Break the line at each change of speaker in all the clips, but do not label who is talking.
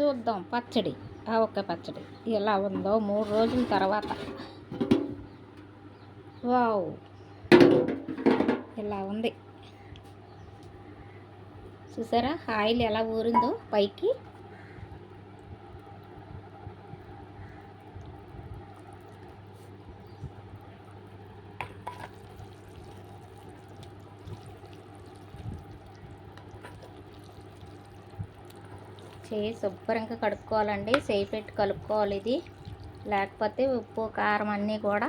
చూద్దాం. పచ్చడి. ఆవకాయ పచ్చడి. ఎలా ఉందో మూడు రోజుల తర్వాత. వావ్. ఇలా ఉంది? చూసారా? ఆయిల్ ఎలా ఊరిందో పైకి. చేయి శుభ్రంగా కడుక్కోవాలండి. చేయి పెట్టి కలుపుకోవాలి ఇది. లేకపోతే ఉప్పు కారం అన్నీ కూడా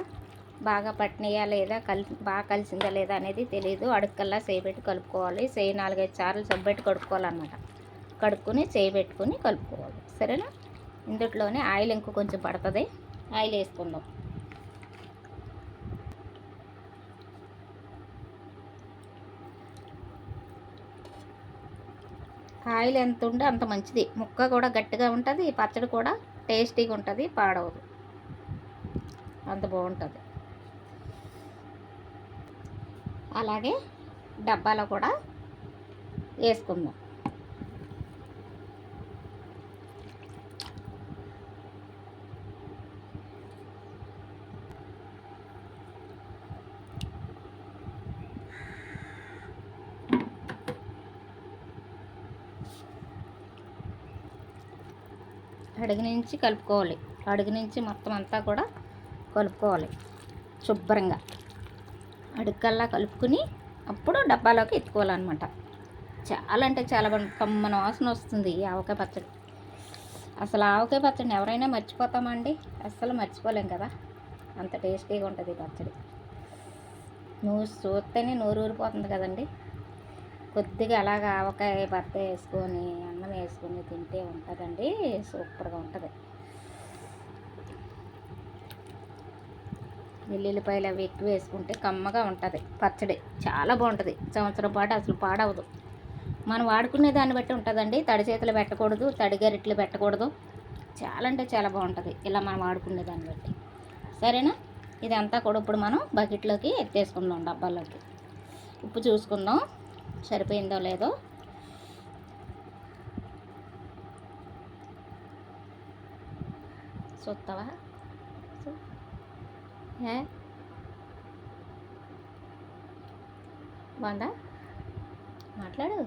బాగా పట్టినయా లేదా కలి బాగా కలిసిందా లేదా అనేది తెలియదు అడుక్కల్లా చేయి పెట్టి కలుపుకోవాలి. చేయి నాలుగైదు సార్లు సబ్బెట్టి కడుక్కోవాలన్నమాట. కడుక్కొని చేయి పెట్టుకొని కలుపుకోవాలి. సరేనా? ఇందుట్లోనే ఆయిల్ ఇంకో కొంచెం పడుతుంది. ఆయిల్ వేసుకుందాం. ఆయిల్ ఎంత ఉంటే అంత మంచిది. ముక్క కూడా గట్టిగా ఉంటుంది పచ్చడి కూడా టేస్టీగా ఉంటుంది పాడవదు. అంత బాగుంటుంది. అలాగే డబ్బాలో కూడా వేసుకుందాం. అడుగు నుంచి కలుపుకోవాలి. అడుగు నుంచి మొత్తం అంతా కూడా కలుపుకోవాలి. శుభ్రంగా. అడుక్కల్లా కలుపుకుని అప్పుడు డబ్బాలోకి ఎత్తుకోవాలన్నమాట. చాలా అంటే చాలా కమ్మన వాసన వస్తుంది ఈ ఆవకాయ పచ్చడి. అసలు ఆవకాయ పచ్చడిని ఎవరైనా మర్చిపోతామండి? అస్సలు మర్చిపోలేం కదా? అంత టేస్టీగా ఉంటుంది ఈ పచ్చడి. నువ్వు చూస్తేనే నోరు ఊరిపోతుంది కదండి? కొద్దిగా అలాగ ఆవకాయ బత్త వేసుకొని అన్నం వేసుకొని తింటే ఉంటుందండి. సూపర్గా ఉంటుంది. వెల్లుల్లిపాయలు అవి ఎక్కువ వేసుకుంటే కమ్మగా ఉంటుంది. పచ్చడి చాలా బాగుంటుంది. సంవత్సరం పాటు అసలు పాడవదు. మనం వాడుకునే దాన్ని బట్టి ఉంటుందండి. తడి చేతులు పెట్టకూడదు తడి గరిట్లు పెట్టకూడదు. చాలా అంటే చాలా బాగుంటుంది. ఇలా మనం వాడుకునే దాన్ని బట్టి. సరేనా? ఇదంతా కూడా ఇప్పుడు మనం బకెట్లోకి ఎత్తేసుకుందాం డబ్బాలోకి. ఉప్పు చూసుకుందాం. సరిపోయిందో లేదో. చూస్తావా? బాగుందా? మాట్లాడు.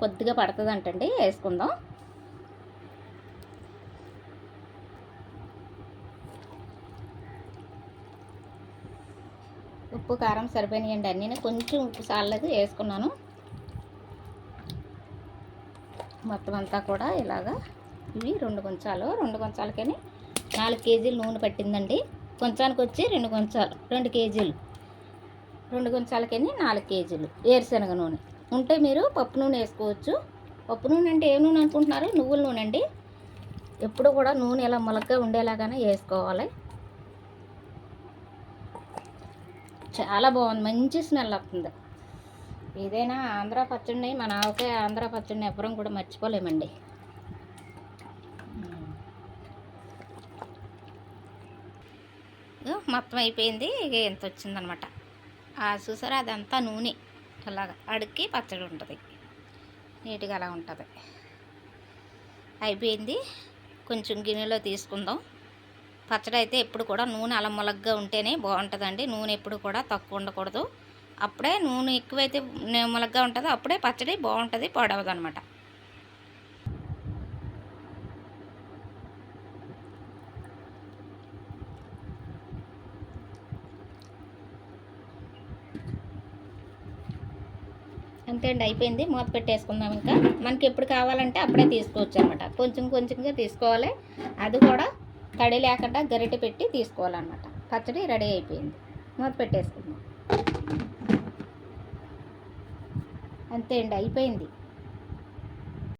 కొద్దిగా పడుతుంది అంటండి వేసుకుందాం. ఉప్పు కారం సరిపోయినాయండి అన్నీ. కొంచెం ఉప్పు సార్లేదు వేసుకున్నాను. మొత్తం అంతా కూడా ఇలాగా ఇవి రెండు కొంచాలు. రెండు కొంచాలకని నాలుగు కేజీలు నూనె పట్టిందండి. కొంచానికి వచ్చి రెండు కొంచాలు రెండు కేజీలు. రెండు కొంచాలకని నాలుగు కేజీలు ఏరుశనగ నూనె. ఉంటే మీరు పప్పు నూనె వేసుకోవచ్చు. పప్పు నూనె అంటే ఏ నూనె అనుకుంటున్నారు? నువ్వుల నూనె అండి. ఎప్పుడు కూడా నూనె ఇలా మొలగ్గా ఉండేలాగానే వేసుకోవాలి. చాలా బాగుంది. మంచి స్మెల్ వస్తుంది. ఏదైనా ఆంధ్ర పచ్చడిని మన ఆవకాయ ఆంధ్ర పచ్చడిని ఎవ్వరం కూడా మర్చిపోలేమండి. మొత్తం అయిపోయింది. ఇక ఎంత వచ్చిందనమాట? ఆ చూసారా? అదంతా నూనె. అలాగా. అడిగి పచ్చడి ఉంటుంది. నీట్గా అలా ఉంటుంది. అయిపోయింది. కొంచెం గిన్నెలో తీసుకుందాం. పచ్చడి అయితే ఎప్పుడు కూడా నూనె అలా మొలగ్గా ఉంటేనే బాగుంటుందండి. నూనె ఎప్పుడు కూడా తక్కువ ఉండకూడదు. అప్పుడే నూనె ఎక్కువైతే నే- మొలగ్గా ఉంటుందో అప్పుడే పచ్చడి బాగుంటుంది పొడవదు అనమాట అంతే అండి అయిపోయింది. మూత పెట్టేసుకుందాం ఇంకా. మనకి ఎప్పుడు కావాలంటే అప్పుడే తీసుకోవచ్చు అనమాట కొంచెం కొంచెంగా తీసుకోవాలి. అది కూడా తడి లేకుండా గరిటె పెట్టి తీసుకోవాలన్నమాట. పచ్చడి రెడీ అయిపోయింది. మూత పెట్టేసుకుందాం. అంతే అండి అయిపోయింది.